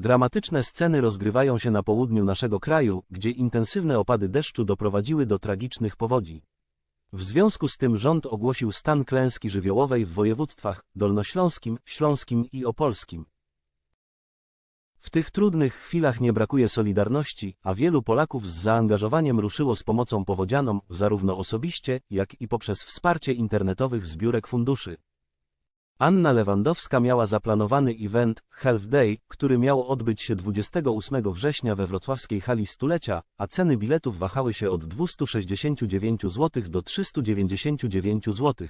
Dramatyczne sceny rozgrywają się na południu naszego kraju, gdzie intensywne opady deszczu doprowadziły do tragicznych powodzi. W związku z tym rząd ogłosił stan klęski żywiołowej w województwach dolnośląskim, śląskim i opolskim. W tych trudnych chwilach nie brakuje solidarności, a wielu Polaków z zaangażowaniem ruszyło z pomocą powodzianom, zarówno osobiście, jak i poprzez wsparcie internetowych zbiórek funduszy. Anna Lewandowska miała zaplanowany event Health Day, który miał odbyć się 28 września we wrocławskiej hali stulecia, a ceny biletów wahały się od 269 zł do 399 zł.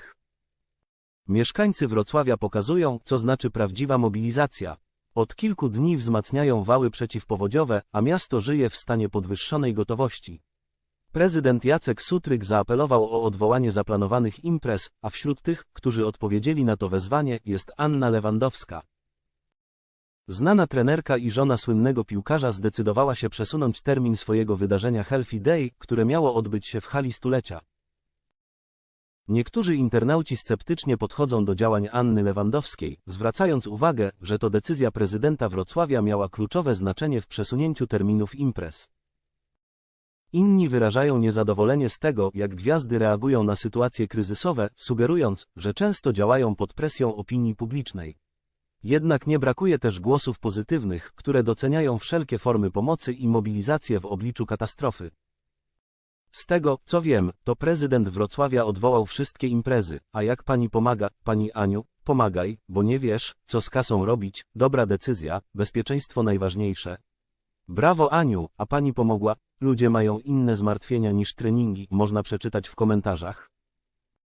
Mieszkańcy Wrocławia pokazują, co znaczy prawdziwa mobilizacja. Od kilku dni wzmacniają wały przeciwpowodziowe, a miasto żyje w stanie podwyższonej gotowości. Prezydent Jacek Sutryk zaapelował o odwołanie zaplanowanych imprez, a wśród tych, którzy odpowiedzieli na to wezwanie, jest Anna Lewandowska. Znana trenerka i żona słynnego piłkarza zdecydowała się przesunąć termin swojego wydarzenia Healthy Day, które miało odbyć się w hali stulecia. Niektórzy internauci sceptycznie podchodzą do działań Anny Lewandowskiej, zwracając uwagę, że to decyzja prezydenta Wrocławia miała kluczowe znaczenie w przesunięciu terminów imprez. Inni wyrażają niezadowolenie z tego, jak gwiazdy reagują na sytuacje kryzysowe, sugerując, że często działają pod presją opinii publicznej. Jednak nie brakuje też głosów pozytywnych, które doceniają wszelkie formy pomocy i mobilizację w obliczu katastrofy. Z tego, co wiem, to prezydent Wrocławia odwołał wszystkie imprezy, a jak pani pomaga, pani Aniu, pomagaj, bo nie wiesz, co z kasą robić, dobra decyzja, bezpieczeństwo najważniejsze. Brawo Aniu, a pani pomogła, ludzie mają inne zmartwienia niż treningi, można przeczytać w komentarzach.